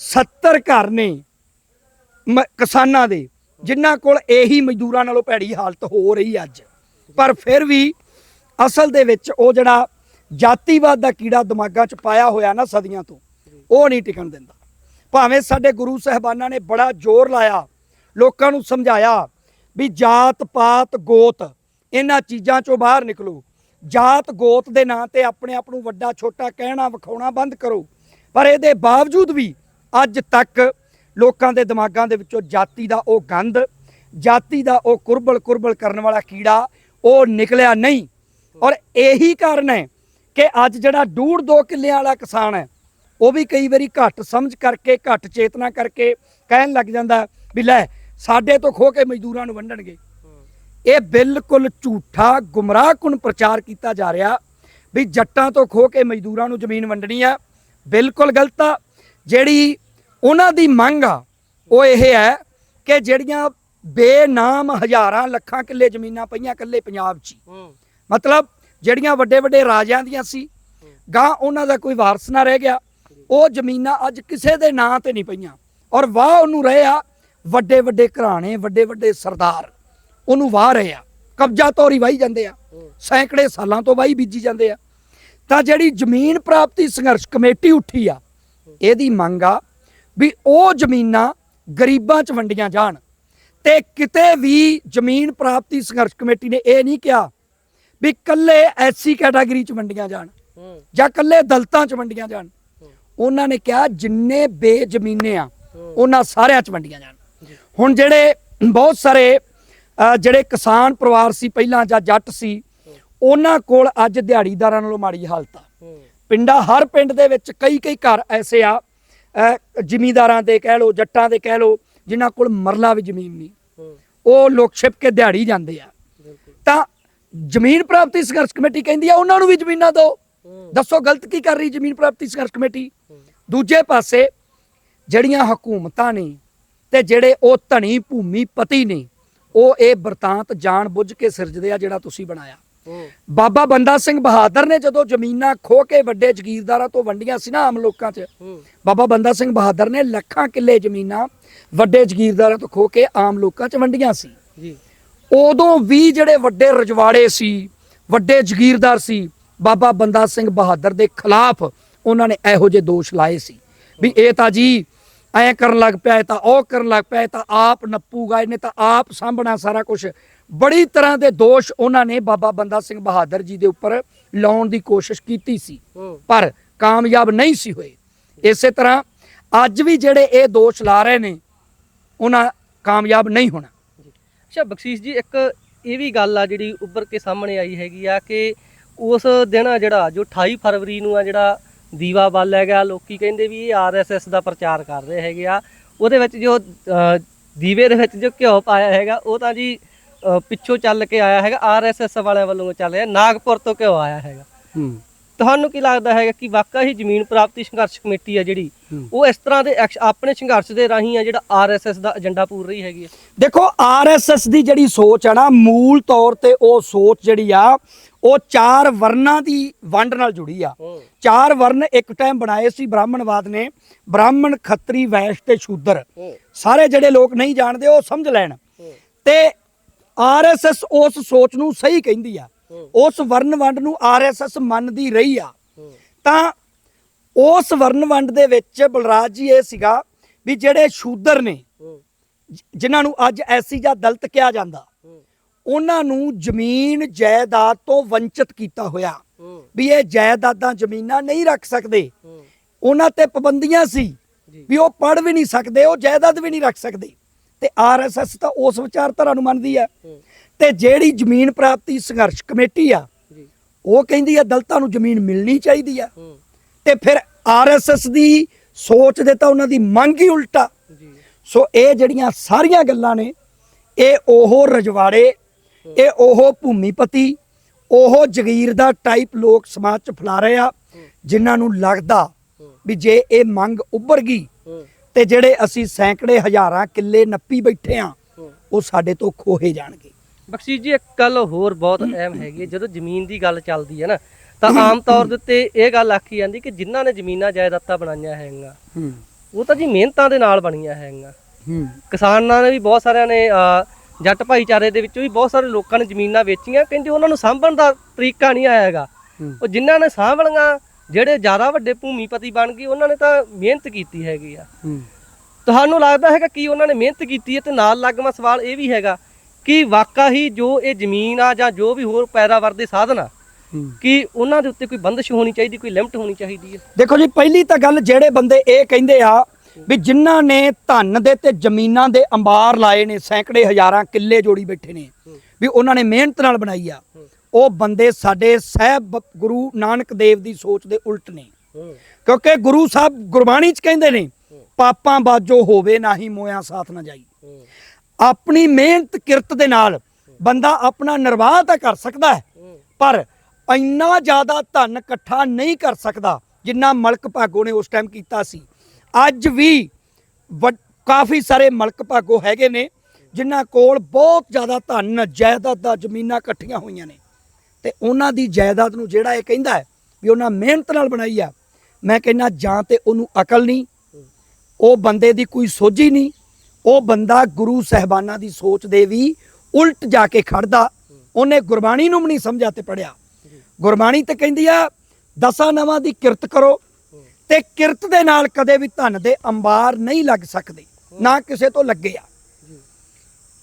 70 ਘਰ ਨੇ ਕਿਸਾਨਾਂ ਦੇ ਜਿਨ੍ਹਾਂ ਕੋਲ ਇਹੀ ਮਜ਼ਦੂਰਾਂ ਨਾਲੋਂ ਭੈੜੀ ਹਾਲਤ ਹੋ ਰਹੀ ਅੱਜ। ਪਰ ਫਿਰ ਵੀ ਅਸਲ ਦੇ ਵਿੱਚ ਉਹ ਜਿਹੜਾ ਜਾਤੀਵਾਦ ਦਾ ਕੀੜਾ ਦਿਮਾਗਾਂ 'ਚ ਪਾਇਆ ਹੋਇਆ ਨਾ ਸਦੀਆਂ ਤੋਂ ਉਹ ਨਹੀਂ ਟਿਕਣ ਦਿੰਦਾ। ਭਾਵੇਂ ਸਾਡੇ ਗੁਰੂ ਸਾਹਿਬਾਨਾਂ ਨੇ ਬੜਾ ਜ਼ੋਰ ਲਾਇਆ, ਲੋਕਾਂ ਨੂੰ ਸਮਝਾਇਆ ਵੀ ਜਾਤ ਪਾਤ ਗੋਤ ਇਹਨਾਂ ਚੀਜ਼ਾਂ 'ਚੋਂ ਬਾਹਰ ਨਿਕਲੋ। ਜਾਤ ਗੋਤ ਦੇ ਨਾਂ ਤੇ ਆਪਣੇ ਆਪ ਨੂੰ ਵੱਡਾ ਛੋਟਾ ਕਹਿਣਾ ਵਿਖਾਉਣਾ ਬੰਦ ਕਰੋ। ਪਰ ਇਹਦੇ ਬਾਵਜੂਦ ਵੀ ਅੱਜ ਤੱਕ ਲੋਕਾਂ ਦੇ ਦਿਮਾਗਾਂ ਦੇ ਵਿੱਚੋਂ ਜਾਤੀ ਦਾ ਉਹ ਗੰਧ, ਜਾਤੀ ਦਾ ਉਹ ਕੁਰਬਲ ਕੁਰਬਲ ਕਰਨ ਵਾਲਾ ਕੀੜਾ ਉਹ ਨਿਕਲਿਆ ਨਹੀਂ। ਔਰ ਇਹੀ ਕਾਰਨ ਹੈ ਕਿ ਅੱਜ ਜਿਹੜਾ ਡੂਢ ਦੋ ਕਿੱਲਿਆਂ ਵਾਲਾ ਕਿਸਾਨ ਹੈ ਉਹ ਵੀ ਕਈ ਵਾਰੀ ਘੱਟ ਸਮਝ ਕਰਕੇ ਘੱਟ ਚੇਤਨਾ ਕਰਕੇ ਕਹਿਣ ਲੱਗ ਜਾਂਦਾ ਵੀ ਲੈ ਸਾਡੇ ਤੋਂ ਖੋ ਕੇ ਮਜ਼ਦੂਰਾਂ ਨੂੰ ਵੰਡਣਗੇ। ਇਹ ਬਿਲਕੁਲ ਝੂਠਾ ਗੁੰਮਰਾਹਕੁਨ ਪ੍ਰਚਾਰ ਕੀਤਾ ਜਾ ਰਿਹਾ ਵੀ ਜੱਟਾਂ ਤੋਂ ਖੋ ਕੇ ਮਜ਼ਦੂਰਾਂ ਨੂੰ ਜ਼ਮੀਨ ਵੰਡਣੀ ਆ। ਬਿਲਕੁਲ ਗਲਤ ਆ। ਜਿਹੜੀ ਉਹਨਾਂ ਦੀ ਮੰਗ ਆ ਉਹ ਇਹ ਹੈ ਕਿ ਜਿਹੜੀਆਂ ਬੇਨਾਮ ਹਜ਼ਾਰਾਂ ਲੱਖਾਂ ਕਿੱਲੇ ਜ਼ਮੀਨਾਂ ਪਈਆਂ ਇਕੱਲੇ ਪੰਜਾਬ 'ਚ ਮਤਲਬ ਜਿਹੜੀਆਂ ਵੱਡੇ ਵੱਡੇ ਰਾਜਿਆਂ ਦੀਆਂ ਸੀ ਗਾਂ ਉਹਨਾਂ ਦਾ ਕੋਈ ਵਾਰਸ ਨਾ ਰਹਿ ਗਿਆ। ਉਹ ਜ਼ਮੀਨਾਂ ਅੱਜ ਕਿਸੇ ਦੇ ਨਾਂ ਤੇ ਨਹੀਂ ਪਈਆਂ। ਔਰ ਵਾਹ ਉਹਨੂੰ ਰਹੇ ਆ ਵੱਡੇ ਵੱਡੇ ਘਰਾਣੇ ਵੱਡੇ ਵੱਡੇ ਸਰਦਾਰ। ਉਹਨੂੰ ਵਾਹ ਰਹੇ ਆ। ਕਬਜ਼ਾ ਤੋਰੀ ਵਾਹੀ ਜਾਂਦੇ ਆ। ਸੈਂਕੜੇ ਸਾਲਾਂ ਤੋਂ ਵਾਹੀ ਬੀਜੀ ਜਾਂਦੇ ਆ। ਤਾਂ ਜਿਹੜੀ ਜ਼ਮੀਨ ਪ੍ਰਾਪਤੀ ਸੰਘਰਸ਼ ਕਮੇਟੀ ਉੱਠੀ ਆ ਇਹਦੀ ਮੰਗ ਆ ਵੀ ਉਹ ਜ਼ਮੀਨਾਂ ਗਰੀਬਾਂ 'ਚ ਵੰਡੀਆਂ ਜਾਣ। ਤੇ ਕਿਤੇ ਵੀ ਜ਼ਮੀਨ ਪ੍ਰਾਪਤੀ ਸੰਘਰਸ਼ ਕਮੇਟੀ ਨੇ ਇਹ ਨਹੀਂ ਕਿਹਾ ਵੀ ਕੱਲੇ ਐਸਸੀ ਕੈਟਾਗਰੀ 'ਚ ਵੰਡੀਆਂ ਜਾਣ ਜਾਂ ਕੱਲੇ ਦਲਤਾਂ 'ਚ ਵੰਡੀਆਂ ਜਾਣ। ਉਹਨਾਂ ਨੇ ਕਿਹਾ ਜਿੰਨੇ ਬੇਜ਼ਮੀਨੇ ਆ ਉਹਨਾਂ ਸਾਰਿਆਂ 'ਚ ਵੰਡੀਆਂ ਜਾਣ। ਹੁਣ ਜਿਹੜੇ ਬਹੁਤ ਸਾਰੇ ਜਿਹੜੇ ਕਿਸਾਨ ਪਰਿਵਾਰ ਸੀ ਪਹਿਲਾਂ ਜਾਂ ਜੱਟ ਸੀ ਉਹਨਾਂ ਕੋਲ ਅੱਜ ਦਿਹਾੜੀਦਾਰਾਂ ਨਾਲੋਂ ਮਾੜੀ ਹਾਲਤ ਆ। ਪਿੰਡਾਂ ਹਰ ਪਿੰਡ ਦੇ ਵਿੱਚ ਕਈ ਕਈ ਘਰ ਐਸੇ ਆ ਜ਼ਿਮੀਂਦਾਰਾਂ ਦੇ ਕਹਿ ਲੋ ਜੱਟਾਂ ਦੇ ਕਹਿ ਲੋ ਜਿਨ੍ਹਾਂ ਕੋਲ ਮਰਲਾ ਵੀ ਜ਼ਮੀਨ ਨਹੀਂ। ਉਹ ਲੋਕ ਛਿਪ ਕੇ ਦਿਹਾੜੀ ਜਾਂਦੇ ਆ। ਤਾਂ ਜ਼ਮੀਨ ਪ੍ਰਾਪਤੀ ਸੰਘਰਸ਼ ਕਮੇਟੀ ਕਹਿੰਦੀ ਆ ਉਹਨਾਂ ਨੂੰ ਵੀ ਜ਼ਮੀਨਾਂ ਦਿਓ। ਦੱਸੋ ਗਲਤ ਕੀ ਕਰ ਰਹੀ ਜ਼ਮੀਨ ਪ੍ਰਾਪਤੀ ਸੰਘਰਸ਼ ਕਮੇਟੀ? ਦੂਜੇ ਪਾਸੇ ਜਿਹੜੀਆਂ ਹਕੂਮਤਾਂ ਨੇ ਤੇ ਜਿਹੜੇ ਉਹ ਧਣੀ ਭੂਮੀਪਤੀ ਨੇ ਉਹ ਇਹ ਵਰਤਾਂਤ ਜਾਣ ਬੁੱਝ ਕੇ ਸਿਰਜਦੇ ਆ ਜਿਹੜਾ ਤੁਸੀਂ ਬਣਾਇਆ। ਬਾਬਾ ਬੰਦਾ ਸਿੰਘ ਬਹਾਦਰ ਨੇ ਜਦੋਂ ਜ਼ਮੀਨਾਂ ਖੋ ਕੇ ਵੱਡੇ ਜ਼ਗੀਰਦਾਰਾਂ ਤੋਂ ਵੰਡੀਆਂ ਸੀ ਨਾ ਆਮ ਲੋਕਾਂ 'ਚ ਬਾਬਾ ਬੰਦਾ ਸਿੰਘ ਬਹਾਦਰ ਨੇ ਲੱਖਾਂ ਕਿੱਲੇ ਜ਼ਮੀਨਾਂ ਵੱਡੇ ਜ਼ਗੀਰਦਾਰਾਂ ਤੋਂ ਖੋ ਕੇ ਆਮ ਲੋਕਾਂ 'ਚ ਵੰਡੀਆਂ ਸੀ। ਜੀ। ਉਦੋਂ ਵੀ ਜਿਹੜੇ ਵੱਡੇ ਰਜਵਾੜੇ ਸੀ ਵੱਡੇ ਜ਼ਗੀਰਦਾਰ ਸੀ ਬਾਬਾ ਬੰਦਾ ਸਿੰਘ ਬਹਾਦਰ ਦੇ ਖਿਲਾਫ ਉਹਨਾਂ ਨੇ ਇਹੋ ਜਿਹੇ ਦੋਸ਼ ਲਾਏ ਸੀ। ਵੀ ਇਹ ਤਾਂ ਜੀ ਐ ਕਰਨ ਲੱਗ ਪਿਆ ਤਾਂ ਉਹ ਕਰਨ ਲੱਗ ਪਿਆ ਤਾਂ ਆਪ ਨੱਪੂਗਾ ਇਹਨੇ ਤਾਂ ਆਪ ਸਾਂਭਣਾ ਸਾਰਾ ਕੁਝ ਬੜੀ ਤਰ੍ਹਾਂ ਦੇ ਦੋਸ਼ ਉਹਨਾਂ ਨੇ ਬਾਬਾ ਬੰਦਾ ਸਿੰਘ ਬਹਾਦਰ ਜੀ ਦੇ ਉੱਪਰ ਲਾਉਣ ਦੀ ਕੋਸ਼ਿਸ਼ ਕੀਤੀ ਸੀ। ਪਰ ਕਾਮਯਾਬ ਨਹੀਂ ਸੀ ਹੋਏ। ਇਸੇ ਤਰ੍ਹਾਂ ਅੱਜ ਵੀ ਜਿਹੜੇ ਇਹ ਦੋਸ਼ ਲਾ ਰਹੇ ਨੇ ਉਹਨਾਂ ਕਾਮਯਾਬ ਨਹੀਂ ਹੋਣਾ। ਅੱਛਾ ਬਖਸ਼ੀਸ਼ ਜੀ ਇੱਕ ਇਹ ਵੀ ਗੱਲ ਆ ਜਿਹੜੀ ਉੱਭਰ ਕੇ ਸਾਹਮਣੇ ਆਈ ਹੈਗੀ ਆ ਕਿ ਉਸ ਦਿਨ ਆ ਜਿਹੜਾ, ਜੋ 28 ਫਰਵਰੀ ਨੂੰ ਆ ਜਿਹੜਾ ਦੀਵਾ ਬਾਲਿਆ ਹੈਗਾ ਲੋਕੀ ਕਹਿੰਦੇ ਵੀ ਇਹ ਆਰਐਸਐਸ ਦਾ ਪ੍ਰਚਾਰ ਕਰ ਰਹੇ ਹੈਗੇ ਆ। ਉਹਦੇ ਵਿੱਚ ਜੋ ਦੀਵੇ ਦੇ ਵਿੱਚ ਜੋ ਘਿਓ ਪਾਇਆ ਹੈਗਾ, ਉਹ ਤਾਂ ਜੀ ਪਿੱਛੋਂ ਚੱਲ ਕੇ ਆਇਆ ਹੈਗਾ ਆਰਐਸਐਸ ਵਾਲਿਆਂ ਵੱਲੋਂ ਚੱਲ ਰਿਹਾ, ਨਾਗਪੁਰ ਤੋਂ ਘਿਓ ਆਇਆ ਹੈਗਾ। ਤੁਹਾਨੂੰ ਕੀ ਲੱਗਦਾ ਹੈਗਾ ਕਿ ਵਾਕਈ ਹੀ ਜ਼ਮੀਨ ਪ੍ਰਾਪਤੀ ਸੰਘਰਸ਼ ਕਮੇਟੀ ਆ ਜਿਹੜੀ। ਉਹ ਇਸ ਤਰ੍ਹਾਂ ਦੇ ਆਪਣੇ ਸੰਘਰਸ਼ ਦੇ ਰਾਹੀਂ ਆ ਜਿਹੜਾ ਆਰਐਸਐਸ ਦਾ ਏਜੰਡਾ ਪੂਰ ਰਹੀ ਹੈਗੀ ਹੈ ਦੇਖੋ ਆਰਐਸਐਸ ਦੀ ਜਿਹੜੀ ਸੋਚ ਆ ਨਾ ਮੂਲ ਤੌਰ ਤੇ ਉਹ ਸੋਚ ਜਿਹੜੀ ਆ ਉਹ ਚਾਰ ਵਰਨਾਂ ਦੀ ਵੰਡ ਨਾਲ ਜੁੜੀ ਆ। ਚਾਰ ਵਰਨ ਇੱਕ ਟਾਈਮ ਬਣਾਏ ਸੀ ਬ੍ਰਾਹਮਣਵਾਦ ਨੇ ਬ੍ਰਾਹਮਣ ਖੱਤਰੀ ਵੈਸ਼ ਤੇ ਸ਼ੂਦਰ। ਸਾਰੇ ਜਿਹੜੇ ਲੋਕ ਨਹੀਂ ਜਾਣਦੇ ਉਹ ਸਮਝ ਲੈਣ। ਤੇ ਆਰਐਸਐਸ ਉਸ ਸੋਚ ਨੂੰ ਸਹੀ ਕਹਿੰਦੀ ਆ। ਉਸ ਵਰਨ ਵੰਡ ਨੂੰ ਆਰਐਸਐਸ ਮੰਨਦੀ ਰਹੀ ਆ। ਤਾਂ ਉਸ ਵਰਨ ਵੰਡ ਦੇ ਵਿੱਚ ਬਲਰਾਜ ਜੀ ਇਹ ਸੀਗਾ ਵੀ ਜਿਹੜੇ ਸ਼ੂਦਰ ਨੇ ਜਿਨ੍ਹਾਂ ਨੂੰ ਅੱਜ ਐਸੀ ਜਾਂ ਦਲਿਤ ਕਿਹਾ ਜਾਂਦਾ ਉਹਨਾਂ ਨੂੰ ਜ਼ਮੀਨ ਜਾਇਦਾਦ ਤੋਂ ਵੰਚਿਤ ਕੀਤਾ ਹੋਇਆ। ਵੀ ਇਹ ਜਾਇਦਾਦਾਂ ਜ਼ਮੀਨਾਂ ਨਹੀਂ ਰੱਖ ਸਕਦੇ। ਉਹਨਾਂ ਤੇ ਪਾਬੰਦੀਆਂ ਸੀ ਵੀ ਉਹ ਪੜ ਵੀ ਨਹੀਂ ਸਕਦੇ ਉਹ ਜਾਇਦਾਦ ਵੀ ਨਹੀਂ ਰੱਖ ਸਕਦੇ। ਤੇ ਆਰਐਸਐਸ ਤਾਂ ਉਸ ਵਿਚਾਰਧਾਰਾ ਨੂੰ ਮੰਨਦੀ ਹੂੰ। ਤੇ ਜਿਹੜੀ ਜ਼ਮੀਨ ਪ੍ਰਾਪਤੀ ਸੰਘਰਸ਼ ਕਮੇਟੀ ਆ ਉਹ ਕਹਿੰਦੀ ਆ ਦਲਿਤਾਂ ਨੂੰ ਜ਼ਮੀਨ ਮਿਲਣੀ ਚਾਹੀਦੀ ਆ। ਤੇ ਫਿਰ ਆਰਐਸਐਸ ਦੀ ਸੋਚ ਦੇ ਤਾਂ ਉਹਨਾਂ ਦੀ ਮੰਗ ਹੀ ਉਲਟਾ। ਸੋ ਇਹ ਜਿਹੜੀਆਂ ਸਾਰੀਆਂ ਗੱਲਾਂ ਨੇ ਇਹ ਉਹ ਰਜਵਾੜੇ ਇਹ ਉਹ ਭੂਮੀਪਤੀ ਉਹ ਜ਼ਗੀਰਦਾਰ ਟਾਈਪ ਲੋਕ ਸਮਾਜ ਚ ਫੈਲਾ ਰਹੇ ਆ ਜਿਨ੍ਹਾਂ ਨੂੰ ਲੱਗਦਾ ਵੀ ਜੇ ਇਹ ਮੰਗ ਉੱਭਰ ਗਈ ਤੇ ਜਿਹੜੇ ਅਸੀਂ ਸੈਂਕੜੇ ਹਜ਼ਾਰਾਂ ਕਿੱਲੇ ਨੱਪੀ ਬੈਠੇ ਆ ਉਹ ਸਾਡੇ ਤੋਂ ਖੋਹੇ ਜਾਣਗੇ। ਬਖਸ਼ੀਸ਼ ਜੀ ਇੱਕ ਗੱਲ ਹੋਰ ਬਹੁਤ ਅਹਿਮ ਹੈਗੀ ਹੈ। ਜਦੋਂ ਜ਼ਮੀਨ ਦੀ ਗੱਲ ਚੱਲਦੀ ਹੈ ਨਾ ਤਾਂ ਆਮ ਤੌਰ ਦੇ ਉੱਤੇ ਇਹ ਗੱਲ ਆਖੀ ਜਾਂਦੀ ਕਿ ਜਿਨ੍ਹਾਂ ਨੇ ਜ਼ਮੀਨਾਂ ਜਾਇਦਾਦਾਂ ਬਣਾਈਆਂ ਹੈਗੀਆਂ ਉਹ ਤਾਂ ਜੀ ਮਿਹਨਤਾਂ ਦੇ ਨਾਲ ਬਣੀਆਂ ਹੈਗੀਆਂ। ਹੂੰ। ਕਿਸਾਨਾਂ ਨੇ ਵੀ ਬਹੁਤ ਸਾਰਿਆਂ ਨੇ ਜੱਟ ਭਾਈਚਾਰੇ ਦੇ ਵਿੱਚੋਂ ਵੀ ਬਹੁਤ ਸਾਰੇ ਲੋਕਾਂ ਨੇ ਜ਼ਮੀਨਾਂ ਵੇਚੀਆਂ ਕਹਿੰਦੇ ਉਹਨਾਂ ਨੂੰ ਸਾਂਭਣ ਦਾ ਤਰੀਕਾ ਨਹੀਂ ਆਇਆ ਹੈਗਾ। ਉਹ ਜਿਨ੍ਹਾਂ ਨੇ ਸਾਂਭਲੀਆਂ ਜਿਹੜੇ ਜ਼ਿਆਦਾ ਵੱਡੇ ਭੂਮੀਪਤੀ ਬਣ ਗਏ ਉਹਨਾਂ ਨੇ ਤਾਂ ਮਿਹਨਤ ਕੀਤੀ ਹੈਗੀ ਆ। ਤੁਹਾਨੂੰ ਲੱਗਦਾ ਹੈਗਾ ਕਿ ਉਹਨਾਂ ਨੇ ਮਿਹਨਤ ਕੀਤੀ ਹੈ ਤੇ ਨਾਲ ਲੱਗਵਾ ਸਵਾਲ ਇਹ ਵੀ ਹੈਗਾ ਕਿ ਵਾਕਾ ਹੀ ਜੋ ਇਹ ਜ਼ਮੀਨ ਆ ਜਾਂ ਜੋ ਵੀ ਹੋਰ ਪੈਦਾਵਾਰ ਦੇ ਸਾਧਨ ਆ ਹੂੰ। ਕਿ ਉਹਨਾਂ ਦੇ ਉੱਤੇ ਕੋਈ ਬੰਦਸ਼ ਹੋਣੀ ਚਾਹੀਦੀ ਕੋਈ ਲਿਮਟ ਹੋਣੀ ਚਾਹੀਦੀ ਹੈ? ਦੇਖੋ ਜੀ ਪਹਿਲੀ ਤਾਂ ਗੱਲ ਜਿਹੜੇ ਬੰਦੇ ਇਹ ਕਹਿੰਦੇ ਆ ਵੀ ਜਿਨ੍ਹਾਂ ਨੇ ਧਨ ਦੇ ਤੇ ਜ਼ਮੀਨਾਂ ਦੇ ਅੰਬਾਰ ਲਾਏ ਨੇ ਸੈਂਕੜੇ ਹਜ਼ਾਰਾਂ ਕਿੱਲੇ ਜੋੜੀ ਬੈਠੇ ਨੇ ਵੀ ਉਹਨਾਂ ਨੇ ਮਿਹਨਤ ਨਾਲ ਬਣਾਈ ਆ ਉਹ ਬੰਦੇ ਸਾਡੇ ਸਹਿਬ ਗੁਰੂ ਨਾਨਕ ਦੇਵ ਦੀ ਸੋਚ ਦੇ ਉਲਟ ਨੇ। ਕਿਉਂਕਿ ਗੁਰੂ ਸਾਹਿਬ ਗੁਰਬਾਣੀ ਚ ਕਹਿੰਦੇ ਨੇ ਪਾਪਾਂ ਬਾਜੋ ਹੋਵੇ ਨਾਹੀ ਮੋਇਆ ਸਾਥ ਨਾ ਜਾਈ। ਆਪਣੀ ਮਿਹਨਤ ਕਿਰਤ ਦੇ ਨਾਲ ਬੰਦਾ ਆਪਣਾ ਨਿਰਵਾਹ ਤਾਂ ਕਰ ਸਕਦਾ ਹੈ, ਪਰ ਇੰਨਾ ਜ਼ਿਆਦਾ ਧਨ ਇਕੱਠਾ ਨਹੀਂ ਕਰ ਸਕਦਾ ਜਿੰਨਾ ਮਲਕ ਭਾਗੋ ਨੇ ਉਸ ਟਾਈਮ ਕੀਤਾ ਸੀ। ਅੱਜ ਵੀ ਵੱਡ- ਕਾਫੀ ਸਾਰੇ ਮਲਕ ਭਾਗੋ ਹੈਗੇ ਨੇ, ਜਿਨ੍ਹਾਂ ਕੋਲ ਬਹੁਤ ਜ਼ਿਆਦਾ ਧਨ ਦਾ ਜ਼ਮੀਨਾਂ ਇਕੱਠੀਆਂ ਹੋਈਆਂ ਨੇ। ਤੇ ਉਹਨਾਂ ਦੀ ਜਾਇਦਾਦ ਨੂੰ ਜਿਹੜਾ ਇਹ ਕਹਿੰਦਾ ਹੈ ਵੀ ਉਹਨਾਂ ਮਿਹਨਤ ਨਾਲ ਬਣਾਈ ਆ, ਮੈਂ ਕਹਿੰਦਾ ਜਾਂ ਤੇ ਉਹਨੂੰ ਅਕਲ ਨਹੀਂ, ਉਹ ਬੰਦੇ ਦੀ ਕੋਈ ਸੋਝੀ ਨਹੀਂ ਉਹ ਬੰਦਾ ਗੁਰੂ ਸਹਿਬਾਨਾਂ ਦੀ ਸੋਚ ਦੇ ਵੀ ਉਲਟ ਜਾ ਕੇ ਖੜਦਾ। ਉਹਨੇ ਗੁਰਬਾਣੀ ਨੂੰ ਵੀ ਨਹੀਂ ਸਮਝਿਆ ਤੇ ਪੜਿਆ ਗੁਰਬਾਣੀ ਤੇ ਕਹਿੰਦੀ ਆ, ਦਸਾਂ ਨਵਾਂ ਦੀ ਕਿਰਤ ਕਰੋ ਤੇ ਕਿਰਤ ਦੇ ਨਾਲ ਕਦੇ ਵੀ ਧਨ ਦੇ ਅੰਬਾਰ ਨਹੀਂ ਲੱਗ ਸਕਦੇ, ਨਾ ਕਿਸੇ ਤੋਂ ਲੱਗੇ ਆ।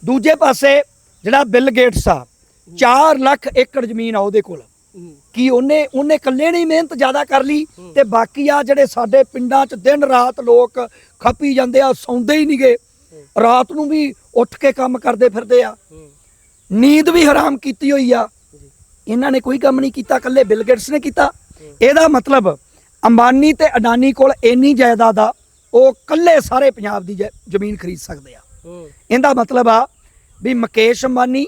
ਦੂਜੇ ਪਾਸੇ ਜਿਹੜਾ ਬਿਲ ਗੇਟਸ ਆ 4 ਲੱਖ ਏਕੜ ਜ਼ਮੀਨ ਆ ਉਹਦੇ ਕੋਲ। ਕੀ ਉਹਨੇ ਉਹਨੇ ਇਕੱਲੇ ਨਹੀਂ ਮਿਹਨਤ ਜ਼ਿਆਦਾ ਕਰ ਲਈ ਤੇ ਬਾਕੀ ਆ ਜਿਹੜੇ ਸਾਡੇ ਪਿੰਡਾਂ 'ਚ ਦਿਨ ਰਾਤ ਲੋਕ ਖੱਪੀ ਜਾਂਦੇ ਆ, ਸੌਂਦੇ ਹੀ ਨਹੀਂਗੇ ਰਾਤ ਨੂੰ ਵੀ ਉੱਠ ਕੇ ਕੰਮ ਕਰਦੇ ਫਿਰਦੇ ਆ। ਨੀਂਦ ਵੀ ਹਰਾਮ ਕੀਤੀ ਹੋਈ ਆ। ਇਹਨਾਂ ਨੇ ਕੋਈ ਕੰਮ ਨਹੀਂ ਕੀਤਾ, ਇਕੱਲੇ ਬਿਲ ਗੇਟਸ ਨੇ ਕੀਤਾ। ਇਹਦਾ ਮਤਲਬ ਅੰਬਾਨੀ ਤੇ ਅਡਾਨੀ ਕੋਲ ਇੰਨੀ ਜਾਇਦਾਦ ਆ, ਉਹ ਇਕੱਲੇ ਸਾਰੇ ਪੰਜਾਬ ਦੀ ਜ਼ਮੀਨ ਖਰੀਦ ਸਕਦੇ ਆ। ਇਹਦਾ ਮਤਲਬ ਆ ਵੀ ਮੁਕੇਸ਼ ਅੰਬਾਨੀ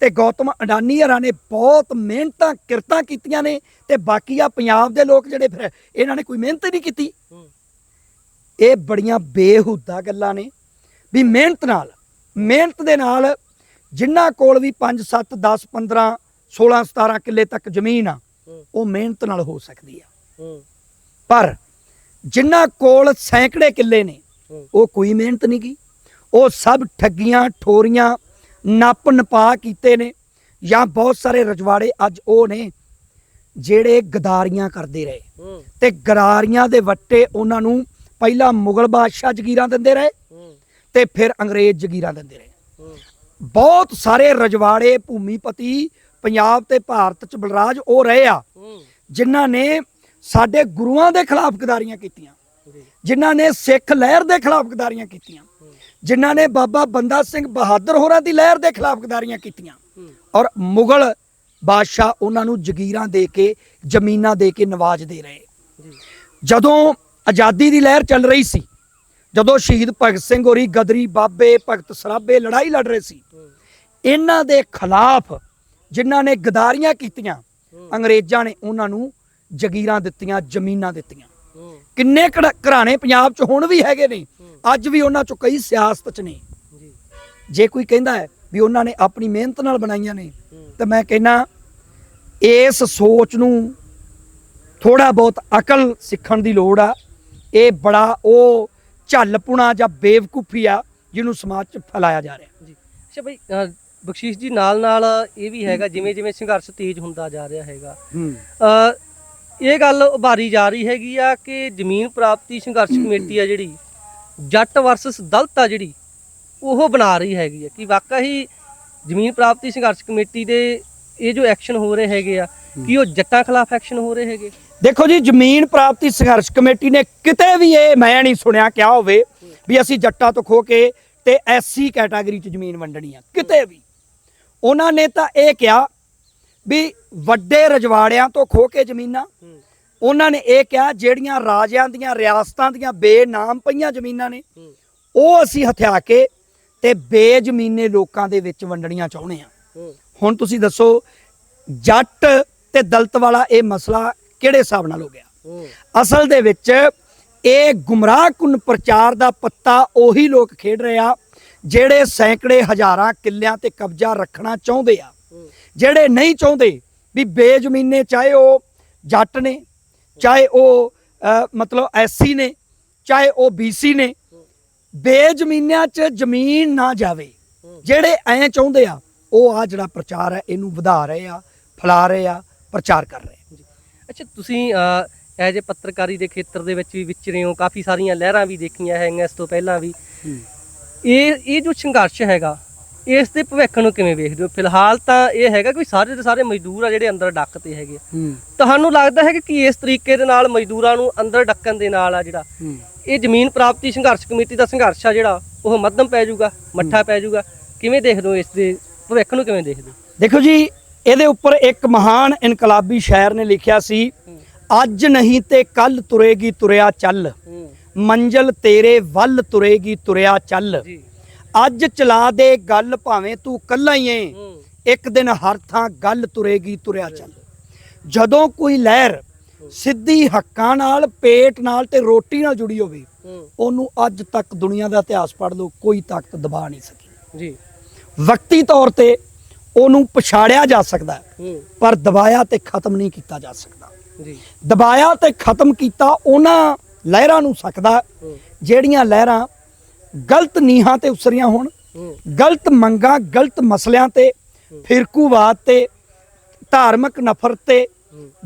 ਤੇ ਗੌਤਮ ਅਡਾਨੀ ਹਰਾਂ ਨੇ ਬਹੁਤ ਮਿਹਨਤਾਂ, ਕਿਰਤਾਂ ਕੀਤੀਆਂ ਨੇ ਤੇ ਬਾਕੀ ਆ ਪੰਜਾਬ ਦੇ ਲੋਕ ਜਿਹੜੇ ਫਿਰ, ਇਹਨਾਂ ਨੇ ਕੋਈ ਮਿਹਨਤ ਹੀ ਨਹੀਂ ਕੀਤੀ। ਇਹ ਬੜੀਆਂ ਬੇਹੂਦਾ ਗੱਲਾਂ ਨੇ। ਵੀ ਮਿਹਨਤ ਨਾਲ ਮਿਹਨਤ ਦੇ ਨਾਲ ਜਿਨ੍ਹਾਂ ਕੋਲ ਵੀ 5 7 10 15 16 17 ਕਿੱਲੇ ਤੱਕ ਜ਼ਮੀਨ ਆ ਉਹ ਮਿਹਨਤ ਨਾਲ ਹੋ ਸਕਦੀ ਆ। ਪਰ ਜਿਨ੍ਹਾਂ ਕੋਲ ਸੈਂਕੜੇ ਕਿੱਲੇ ਨੇ ਉਹ ਕੋਈ ਮਿਹਨਤ ਨਹੀਂ ਕੀ। ਉਹ ਸਭ ਠੱਗੀਆਂ ਠੋਰੀਆਂ ਨੱਪ ਨਪਾ ਕੀਤੇ ਨੇ ਜਾਂ ਬਹੁਤ ਸਾਰੇ ਰਜਵਾੜੇ ਅੱਜ ਉਹ ਨੇ ਜਿਹੜੇ ਗਦਾਰੀਆਂ ਕਰਦੇ ਰਹੇ ਤੇ ਗਰਾਰੀਆਂ ਦੇ ਵੱਟੇ ਉਹਨਾਂ ਨੂੰ ਪਹਿਲਾਂ ਮੁਗਲ ਬਾਦਸ਼ਾਹ ਜ਼ਗੀਰਾਂ ਦਿੰਦੇ ਰਹੇ। ਤੇ ਫਿਰ ਅੰਗਰੇਜ਼ ਜ਼ਗੀਰਾਂ ਦਿੰਦੇ ਰਹੇ। ਬਹੁਤ ਸਾਰੇ ਰਜਵਾੜੇ, ਭੂਮੀਪਤੀ ਪੰਜਾਬ ਤੇ ਭਾਰਤ ਚ ਬਲਰਾਜ ਉਹ ਰਹੇ ਆ, ਜਿਨ੍ਹਾਂ ਨੇ ਸਾਡੇ ਗੁਰੂਆਂ ਦੇ ਖਿਲਾਫ ਗਦਾਰੀਆਂ ਕੀਤੀਆਂ, ਜਿਨ੍ਹਾਂ ਨੇ ਸਿੱਖ ਲਹਿਰ ਦੇ ਖਿਲਾਫ ਗਦਾਰੀਆਂ ਕੀਤੀਆਂ, ਜਿਨ੍ਹਾਂ ਨੇ ਬਾਬਾ ਬੰਦਾ ਸਿੰਘ ਬਹਾਦਰ ਹੋਰਾਂ ਦੀ ਲਹਿਰ ਦੇ ਖਿਲਾਫ ਗਦਾਰੀਆਂ ਕੀਤੀਆਂ ਔਰ ਮੁਗਲ ਬਾਦਸ਼ਾਹ ਉਹਨਾਂ ਨੂੰ ਜ਼ਗੀਰਾਂ ਦੇ ਕੇ, ਜ਼ਮੀਨਾਂ ਦੇ ਕੇ ਨਵਾਜ਼ ਦੇ ਰਹੇ। ਜਦੋਂ ਆਜ਼ਾਦੀ ਦੀ ਲਹਿਰ ਚੱਲ ਰਹੀ ਸੀ ਜਦੋਂ ਸ਼ਹੀਦ ਭਗਤ ਸਿੰਘ ਹੋਰੀ ਗਦਰੀ ਬਾਬੇ ਭਗਤ ਸਰਾਬੇ ਲੜਾਈ ਲੜ ਰਹੇ ਸੀ, ਇਹਨਾਂ ਦੇ ਖਿਲਾਫ ਜਿਨ੍ਹਾਂ ਨੇ ਗਦਾਰੀਆਂ ਕੀਤੀਆਂ, ਅੰਗਰੇਜ਼ਾਂ ਨੇ ਉਹਨਾਂ ਨੂੰ ਜ਼ਗੀਰਾਂ ਦਿੱਤੀਆਂ, ਜ਼ਮੀਨਾਂ ਦਿੱਤੀਆਂ। ਕਿੰਨੇ ਘਰਾਣੇ ਪੰਜਾਬ 'ਚ ਹੁਣ ਵੀ ਹੈਗੇ ਨੇ, ਅੱਜ ਵੀ ਉਹਨਾਂ 'ਚੋਂ ਕਈ ਸਿਆਸਤ 'ਚ ਨੇ। ਜੇ ਕੋਈ ਕਹਿੰਦਾ ਹੈ ਵੀ ਉਹਨਾਂ ਨੇ ਆਪਣੀ ਮਿਹਨਤ ਨਾਲ ਬਣਾਈਆਂ ਨੇ, ਤਾਂ ਮੈਂ ਕਹਿੰਨਾ ਇਸ ਸੋਚ ਨੂੰ ਥੋੜਾ ਬਹੁਤ ਅਕਲ ਸਿੱਖਣ ਦੀ ਲੋੜ ਆ। ਇਹ ਬੜਾ ਉਹ ਝੱਲਪੁਣਾ ਜਾਂ ਬੇਵਕੂਫੀ ਆ ਜਿਹਨੂੰ ਸਮਾਜ 'ਚ ਫੈਲਾਇਆ ਜਾ ਰਿਹਾ। ਜੀ। ਅੱਛਾ ਭਾਈ ਅਹ, ਬਖਸ਼ੀਸ਼ ਜੀ ਨਾਲ ਨਾਲ ਇਹ ਵੀ ਹੈਗਾ ਜਿਵੇਂ ਜਿਵੇਂ ਸੰਘਰਸ਼ ਤੇਜ਼ ਹੁੰਦਾ ਜਾ ਰਿਹਾ ਹੈਗਾ। ਹੂੰ। ਇਹ ਗੱਲ ਉਭਾਰੀ ਜਾ ਰਹੀ ਹੈਗੀ ਆ ਕਿ ਜ਼ਮੀਨ ਪ੍ਰਾਪਤੀ ਸੰਘਰਸ਼ ਕਮੇਟੀ ਆ ਜਿਹੜੀ ਜੱਟ ਵਰਸਸ ਦਲਿਤ ਆ ਜਿਹੜੀ ਉਹ ਬਣਾ ਰਹੀ ਹੈਗੀ ਆ। ਕਿ ਵਾਕਈ ਹੀ ਜ਼ਮੀਨ ਪ੍ਰਾਪਤੀ ਸੰਘਰਸ਼ ਕਮੇਟੀ ਦੇ ਇਹ ਜੋ ਐਕਸ਼ਨ ਹੋ ਰਹੇ ਹੈਗੇ ਆ ਕੀ ਉਹ ਜੱਟਾਂ ਖਿਲਾਫ ਐਕਸ਼ਨ ਹੋ ਰਹੇ ਹੈਗੇ? ਦੇਖੋ ਜੀ, ਜ਼ਮੀਨ ਪ੍ਰਾਪਤੀ ਸੰਘਰਸ਼ ਕਮੇਟੀ ਨੇ ਕਿਤੇ ਵੀ ਇਹ ਮੈਂ ਨਹੀਂ ਸੁਣਿਆ ਕਿਹਾ ਹੋਵੇ ਵੀ ਅਸੀਂ ਜੱਟਾਂ ਤੋਂ ਖੋ ਕੇ ਤੇ ਐਸਸੀ ਕੈਟਾਗਰੀ 'ਚ ਜ਼ਮੀਨ ਵੰਡਣੀ ਆ, ਕਿਤੇ ਵੀ। ਉਹਨਾਂ ਨੇ ਤਾਂ ਇਹ ਕਿਹਾ ਵੀ ਵੱਡੇ ਰਜਵਾੜਿਆਂ ਤੋਂ ਖੋ ਕੇ ਜ਼ਮੀਨਾਂ। ਉਹਨਾਂ ਨੇ ਇਹ ਕਿਹਾ ਜਿਹੜੀਆਂ ਰਾਜਿਆਂ ਦੀਆਂ, ਰਿਆਸਤਾਂ ਦੀਆਂ ਬੇਨਾਮ ਪਈਆਂ ਜ਼ਮੀਨਾਂ ਨੇ, ਉਹ ਅਸੀਂ ਹਥਿਆ ਕੇ ਤੇ ਬੇਜ਼ਮੀਨੇ ਲੋਕਾਂ ਦੇ ਵਿੱਚ ਵੰਡਣੀਆਂ ਚਾਹੁੰਦੇ ਆ। ਹੁਣ ਤੁਸੀਂ ਦੱਸੋ, ਜੱਟ ਤੇ ਦਲਤ ਵਾਲਾ ਇਹ ਮਸਲਾ ਕਿਹੜੇ ਹਿਸਾਬ ਨਾਲ ਹੋ ਗਿਆ? ਅਸਲ ਦੇ ਵਿੱਚ ਇਹ ਗੁੰਮਰਾਹ ਕੁਨ ਪ੍ਰਚਾਰ ਦਾ ਪੱਤਾ ਉਹੀ ਲੋਕ ਖੇਡ ਰਹੇ ਆ ਜਿਹੜੇ ਸੈਂਕੜੇ ਹਜ਼ਾਰਾਂ ਕਿੱਲਿਆਂ ਤੇ ਕਬਜ਼ਾ ਰੱਖਣਾ ਚਾਹੁੰਦੇ ਆ। ਜਿਹੜੇ ਨਹੀਂ ਚਾਹੁੰਦੇ ਵੀ ਬੇਜ਼ਮੀਨੇ ਚਾਹੇ ਉਹ ਜੱਟ ਨੇ ਚਾਹੇ ਉਹ ਮਤਲਬ ਐਸਸੀ ਨੇ ਚਾਹੇ ਉਹ ਬੀਸੀ ਨੇ ਬੇਜ਼ਮੀਨਿਆਂ 'ਚ ਜ਼ਮੀਨ ਨਾ ਜਾਵੇ। ਜਿਹੜੇ ਐਂ ਚਾਹੁੰਦੇ ਆ ਉਹ ਆ ਜਿਹੜਾ ਪ੍ਰਚਾਰ ਹੈ ਇਹਨੂੰ ਵਧਾ ਰਹੇ ਆ ਫੈਲਾ ਰਹੇ ਆ ਪ੍ਰਚਾਰ ਕਰ ਰਹੇ ਆ। ਅੱਛਾ ਤੁਸੀਂ ਐਜ ਅ ਪੱਤਰਕਾਰੀ ਦੇ ਖੇਤਰ ਦੇ ਵਿੱਚ ਵੀ ਵਿਚਰੇ ਹੋ ਕਾਫੀ ਸਾਰੀਆਂ ਲਹਿਰਾਂ ਵੀ ਦੇਖੀਆਂ ਹੈਗੀਆਂ ਇਸ ਤੋਂ ਪਹਿਲਾਂ ਵੀ। ਇਹ ਇਹ ਜੋ ਸੰਘਰਸ਼ ਹੈਗਾ ਇਸ ਦੇ ਭਵਿੱਖ ਨੂੰ ਕਿਵੇਂ ਵੇਖਦੇ ਹੋ? ਫਿਲਹਾਲ ਤਾਂ ਇਹ ਹੈਗਾ ਕਿ ਸਾਰੇ ਦੇ ਸਾਰੇ ਮਜ਼ਦੂਰ ਆ ਜਿਹੜੇ ਅੰਦਰ ਡੱਕ ਤੇ ਹੈਗੇ ਤੁਹਾਨੂੰ ਲੱਗਦਾ ਹੈ ਕਿ ਕੀ ਇਸ ਤਰੀਕੇ ਦੇ ਨਾਲ ਮਜ਼ਦੂਰਾਂ ਨੂੰ ਅੰਦਰ ਡੱਕਣ ਦੇ ਨਾਲ ਆ ਜਿਹੜਾ ਇਹ ਜ਼ਮੀਨ ਪ੍ਰਾਪਤੀ ਸੰਘਰਸ਼ ਕਮੇਟੀ ਦਾ ਸੰਘਰਸ਼ ਆ ਜਿਹੜਾ ਉਹ ਮੱਧਮ ਪੈ ਜਾਊਗਾ ਮੱਠਾ ਪੈ ਜਾਊਗਾ। ਕਿਵੇਂ ਦੇਖਦੇ ਹੋ ਇਸ ਦੇ ਭਵਿੱਖ ਨੂੰ ਕਿਵੇਂ ਦੇਖਦੇ ਹੋ? ਦੇਖੋ ਜੀ ਇਹਦੇ ਉੱਪਰ ਇੱਕ ਮਹਾਨ ਇਨਕਲਾਬੀ ਸ਼ਾਇਰ ਨੇ ਲਿਖਿਆ ਸੀ ਅੱਜ ਨਹੀਂ ਤੇ ਕੱਲ ਤੁਰੇਗੀ ਤੁਰਿਆ ਚੱਲ। ਮੰਜ਼ਲ ਤੇਰੇ ਵੱਲ ਤੁਰੇਗੀ ਤੁਰਿਆ ਚੱਲ। ਅੱਜ ਚਲਾ ਦੇ ਗੱਲ ਭਾਵੇਂ ਤੂੰ ਕੱਲਾ ਹੀ ਏ। ਇੱਕ ਦਿਨ ਹਰ ਥਾਂ ਗੱਲ ਤੁਰੇਗੀ ਤੁਰਿਆ ਚੱਲ। ਜਦੋਂ ਕੋਈ ਲਹਿਰ ਸਿੱਧੀ ਹੱਕਾਂ ਨਾਲ ਪੇਟ ਨਾਲ ਤੇ ਰੋਟੀ ਨਾਲ ਜੁੜੀ ਹੋਵੇ ਉਹਨੂੰ ਅੱਜ ਤੱਕ ਦੁਨੀਆ ਦਾ ਇਤਿਹਾਸ ਪੜ੍ਹ ਲਓ ਕੋਈ ਤਾਕਤ ਦਬਾ ਨਹੀਂ ਸਕੀ। ਜੀ। ਵਕਤੀ ਤੌਰ ਤੇ ਉਹਨੂੰ ਪਛਾੜਿਆ ਜਾ ਸਕਦਾ ਹੈ, ਪਰ ਦਬਾਇਆ ਤੇ ਖਤਮ ਨਹੀਂ ਕੀਤਾ ਜਾ ਸਕਦਾ। ਜੀ। ਦਬਾਇਆ ਤੇ ਖਤਮ ਕੀਤਾ ਉਹਨਾਂ ਲਹਿਰਾਂ ਨੂੰ ਸਕਦਾ ਜਿਹੜੀਆਂ ਲਹਿਰਾਂ ਗਲਤ ਨੀਹਾਂ ਤੇ ਉਸਰੀਆਂ ਹੋਣ ਗਲਤ ਮੰਗਾਂ ਗਲਤ ਮਸਲਿਆਂ ਤੇ ਫਿਰਕੂਵਾਦ ਤੇ ਧਾਰਮਿਕ ਨਫ਼ਰਤ ਤੇ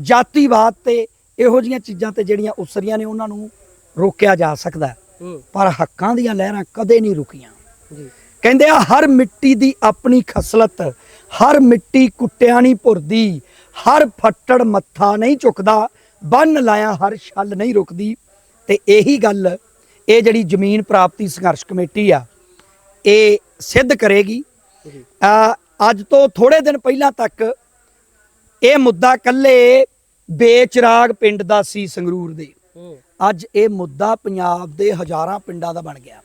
ਜਾਤੀਵਾਦ ਤੇ ਇਹੋ ਜੀਆਂ ਚੀਜ਼ਾਂ ਤੇ ਜਿਹੜੀਆਂ ਉਸਰੀਆਂ ਨੇ ਉਹਨਾਂ ਨੂੰ ਰੋਕਿਆ ਜਾ ਸਕਦਾ। ਪਰ ਹੱਕਾਂ ਦੀਆਂ ਲਹਿਰਾਂ ਕਦੇ ਨਹੀਂ ਰੁਕੀਆਂ। ਜੀ। ਕਹਿੰਦੇ ਆ ਹਰ ਮਿੱਟੀ ਦੀ ਆਪਣੀ ਖਸਲਤ ਹਰ ਮਿੱਟੀ ਕੁੱਟਿਆ ਨਹੀਂ ਭੁਰਦੀ ਹਰ ਫੱਟੜ ਮੱਥਾ ਨਹੀਂ ਝੁਕਦਾ ਬੰਨ ਲਾਇਆ ਹਰ ਛਲ ਨਹੀਂ ਰੁਕਦੀ। ਤੇ ਇਹੀ ਗੱਲ ਇਹ ਜਿਹੜੀ ਜ਼ਮੀਨ ਪ੍ਰਾਪਤੀ ਸੰਘਰਸ਼ ਕਮੇਟੀ ਆ ਇਹ ਸਿੱਧ ਕਰੇਗੀ। ਅੱਜ ਤੋਂ ਥੋੜੇ ਦਿਨ ਪਹਿਲਾਂ ਤੱਕ ਇਹ ਮੁੱਦਾ ਕੱਲੇ ਬੇਚਰਾਗ ਪਿੰਡ ਦਾ ਸੀ ਸੰਗਰੂਰ ਦੇ। ਅੱਜ ਇਹ ਮੁੱਦਾ ਪੰਜਾਬ ਦੇ ਹਜ਼ਾਰਾਂ ਪਿੰਡਾਂ ਦਾ ਬਣ ਗਿਆ।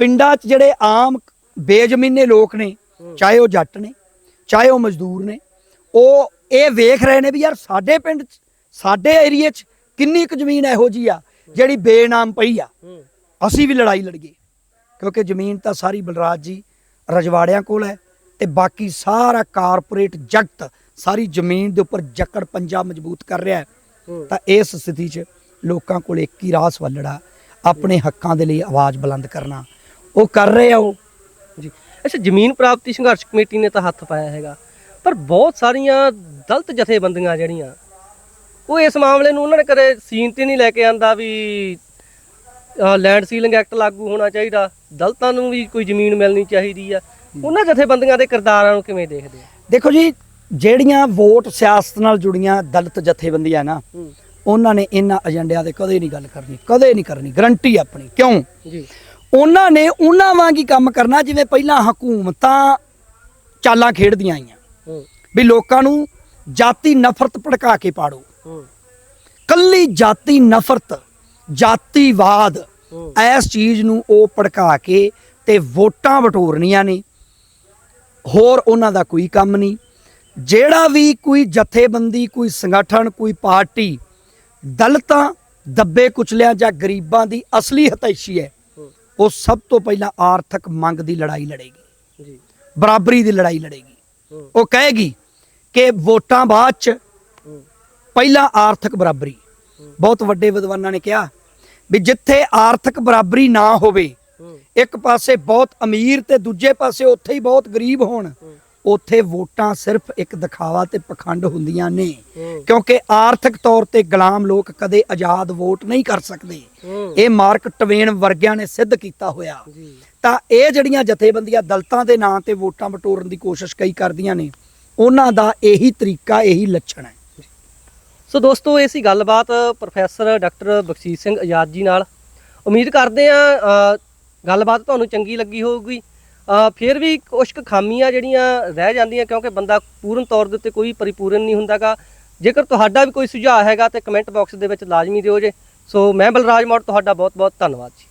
ਪਿੰਡਾਂ 'ਚ ਜਿਹੜੇ ਆਮ ਬੇਜ਼ਮੀਨੇ ਲੋਕ ਨੇ ਚਾਹੇ ਉਹ ਜੱਟ ਨੇ ਚਾਹੇ ਉਹ ਮਜ਼ਦੂਰ ਨੇ ਉਹ ਇਹ ਵੇਖ ਰਹੇ ਨੇ ਵੀ ਯਾਰ ਸਾਡੇ ਪਿੰਡ 'ਚ ਸਾਡੇ ਏਰੀਏ 'ਚ ਕਿੰਨੀ ਕੁ ਜ਼ਮੀਨ ਇਹੋ ਜੀ ਆ ਜਿਹੜੀ ਬੇਨਾਮ ਪਈ ਆ। ਅਸੀਂ ਵੀ ਲੜਾਈ ਲੜੀਏ ਕਿਉਂਕਿ ਜ਼ਮੀਨ ਤਾਂ ਸਾਰੀ ਬਲਰਾਜ ਜੀ ਰਜਵਾੜਿਆਂ ਕੋਲ ਹੈ ਤੇ ਬਾਕੀ ਸਾਰਾ ਕਾਰਪੋਰੇਟ ਜਗਤ ਸਾਰੀ ਜ਼ਮੀਨ ਦੇ ਉੱਪਰ ਜਕੜ ਪੰਜਾ ਮਜ਼ਬੂਤ ਕਰ ਰਿਹਾ ਹੈ। ਤਾਂ ਇਸ ਸਥਿਤੀ 'ਚ ਲੋਕਾਂ ਕੋਲ ਇੱਕ ਹੀ ਰਾਹ ਸਵੱਲੜਾ ਆਪਣੇ ਹੱਕਾਂ ਦੇ ਲਈ ਆਵਾਜ਼ ਬੁਲੰਦ ਕਰਨਾ। ਉਹ ਕਰ ਰਹੇ ਆ ਉਹ ਅੱਛਾ ਜ਼ਮੀਨ ਪ੍ਰਾਪਤੀ ਸੰਘਰਸ਼ ਕਮੇਟੀ ਨੇ ਤਾਂ ਹੱਥ ਪਾਇਆ ਹੈਗਾ ਪਰ ਬਹੁਤ ਸਾਰੀਆਂ ਦਲਤ ਜਥੇਬੰਦੀਆਂ ਜਿਹੜੀਆਂ ਉਹ ਇਸ ਮਾਮਲੇ ਨੂੰ ਉਹਨਾਂ ਨੇ ਕਦੇ ਸੀਨ ਤੇ ਨਹੀਂ ਲੈ ਕੇ ਆਂਦਾ ਵੀ ਲੈਂਡ ਸੀਲਿੰਗ ਐਕਟ ਲਾਗੂ ਹੋਣਾ ਚਾਹੀਦਾ ਦਲਤਾਂ ਨੂੰ ਵੀ ਕੋਈ ਜ਼ਮੀਨ ਮਿਲਣੀ ਚਾਹੀਦੀ ਆ। ਉਹਨਾਂ ਜਥੇਬੰਦੀਆਂ ਦੇ ਕਿਰਦਾਰਾਂ ਨੂੰ ਕਿਵੇਂ ਦੇਖਦੇ ਆ? ਦੇਖੋ ਜੀ ਜਿਹੜੀਆਂ ਵੋਟ ਸਿਆਸਤ ਨਾਲ ਜੁੜੀਆਂ ਦਲਿਤ ਜਥੇਬੰਦੀਆਂ ਨਾ ਉਹਨਾਂ ਨੇ ਇਹਨਾਂ ਏਜੰਡਿਆਂ ਤੇ ਕਦੇ ਨਹੀਂ ਗੱਲ ਕਰਨੀ ਕਦੇ ਨਹੀਂ ਕਰਨੀ ਗਰੰਟੀ ਆਪਣੀ ਕਿਉਂ? ਜੀ। ਉਹਨਾਂ ਨੇ ਉਹਨਾਂ ਵਾਂਗ ਹੀ ਕੰਮ ਕਰਨਾ ਜਿਵੇਂ ਪਹਿਲਾਂ ਹਕੂਮਤਾਂ ਚਾਲਾਂ ਖੇਡਦੀਆਂ ਆਈਆਂ। ਵੀ ਲੋਕਾਂ ਨੂੰ ਜਾਤੀ ਨਫ਼ਰਤ ਭੜਕਾ ਕੇ ਪਾੜੋ। ਕੱਲੀ ਜਾਤੀ ਨਫ਼ਰਤ ਜਾਤੀਵਾਦ ਇਸ ਚੀਜ਼ ਨੂੰ ਉਹ ਭੜਕਾ ਕੇ ਤੇ ਵੋਟਾਂ ਵਟੋਰਨੀਆਂ ਨੇ। ਹੋਰ ਉਹਨਾਂ ਦਾ ਕੋਈ ਕੰਮ ਨਹੀਂ। ਜਿਹੜਾ ਵੀ ਕੋਈ ਜਥੇਬੰਦੀ ਕੋਈ ਸੰਗਠਨ ਕੋਈ ਪਾਰਟੀ ਦਲਤਾਂ ਦੱਬੇ ਕੁਚਲਿਆਂ ਜਾਂ ਗਰੀਬਾਂ ਦੀ ਅਸਲੀ ਹਤੈਸ਼ੀ ਹੈ ਉਹ ਸਭ ਤੋਂ ਪਹਿਲਾਂ ਆਰਥਿਕ ਮੰਗ ਦੀ ਲੜਾਈ ਲੜੇਗੀ। ਜੀ। ਬਰਾਬਰੀ ਦੀ ਲੜਾਈ ਲੜੇਗੀ। ਉਹ ਕਹੇਗੀ ਕਿ ਵੋਟਾਂ ਬਾਅਦ ਚ ਪਹਿਲਾਂ ਆਰਥਿਕ ਬਰਾਬਰੀ। ਬਹੁਤ ਵੱਡੇ ਵਿਦਵਾਨਾਂ ਨੇ ਕਿਹਾ ਵੀ ਜਿੱਥੇ ਆਰਥਿਕ ਬਰਾਬਰੀ ਨਾ ਹੋਵੇ ਇੱਕ ਪਾਸੇ ਬਹੁਤ ਅਮੀਰ ਤੇ ਦੂਜੇ ਪਾਸੇ ਉੱਥੇ ਹੀ ਬਹੁਤ ਗਰੀਬ ਹੋਣ। ਉੱਥੇ ਵੋਟਾਂ ਸਿਰਫ ਇੱਕ ਦਿਖਾਵਾ ਤੇ ਪਖੰਡ ਹੁੰਦੀਆਂ ਨੇ। ਕਿਉਂਕਿ ਆਰਥਿਕ ਤੌਰ ਤੇ ਗੁਲਾਮ ਲੋਕ ਕਦੇ ਆਜ਼ਾਦ ਵੋਟ ਨਹੀਂ ਕਰ ਸਕਦੇ। ਇਹ ਮਾਰਕ ਟਵੇਨ ਵਰਗਿਆਂ ਨੇ ਸਿੱਧ ਕੀਤਾ ਹੋਇਆ। ਤਾਂ ਇਹ ਜਿਹੜੀਆਂ ਜਥੇਬੰਦੀਆਂ ਦਲਤਾਂ ਦੇ ਨਾਂ ਤੇ ਵੋਟਾਂ ਬਟੋਰਨ ਦੀ ਕੋਸ਼ਿਸ਼ ਕਈ ਕਰਦੀਆਂ ਨੇ ਉਹਨਾਂ ਦਾ ਇਹੀ ਤਰੀਕਾ ਇਹੀ ਲੱਛਣ ਹੈ। ਸੋ ਦੋਸਤੋ ਇਹ ਸੀ ਗੱਲਬਾਤ ਪ੍ਰੋਫੈਸਰ ਡਾਕਟਰ ਬਖਸ਼ੀਸ਼ ਸਿੰਘ ਆਜ਼ਾਦ ਜੀ ਨਾਲ। ਉਮੀਦ ਕਰਦੇ ਆ ਗੱਲਬਾਤ ਤੁਹਾਨੂੰ ਚੰਗੀ ਲੱਗੀ ਹੋਊਗੀ। ਫਿਰ ਵੀ ਕੁਝ ਕੁ ਖਾਮੀਆਂ ਜਿਹੜੀਆਂ ਰਹਿ ਜਾਂਦੀਆਂ ਕਿਉਂਕਿ ਬੰਦਾ ਪੂਰਨ ਤੌਰ ਦੇ ਉੱਤੇ ਕੋਈ ਪਰਿਪੂਰਨ ਨਹੀਂ ਹੁੰਦਾਗਾ। ਜੇਕਰ ਤੁਹਾਡਾ ਵੀ ਕੋਈ ਸੁਝਾਅ ਹੈਗਾ ਤੇ ਕਮੈਂਟ ਬਾਕਸ ਦੇ ਵਿੱਚ ਲਾਜ਼ਮੀ ਦਿਓ ਜੇ। ਸੋ ਮੈਂ ਬਲਰਾਜ ਮੌੜ, ਤੁਹਾਡਾ ਬਹੁਤ ਬਹੁਤ ਧੰਨਵਾਦ ਜੀ।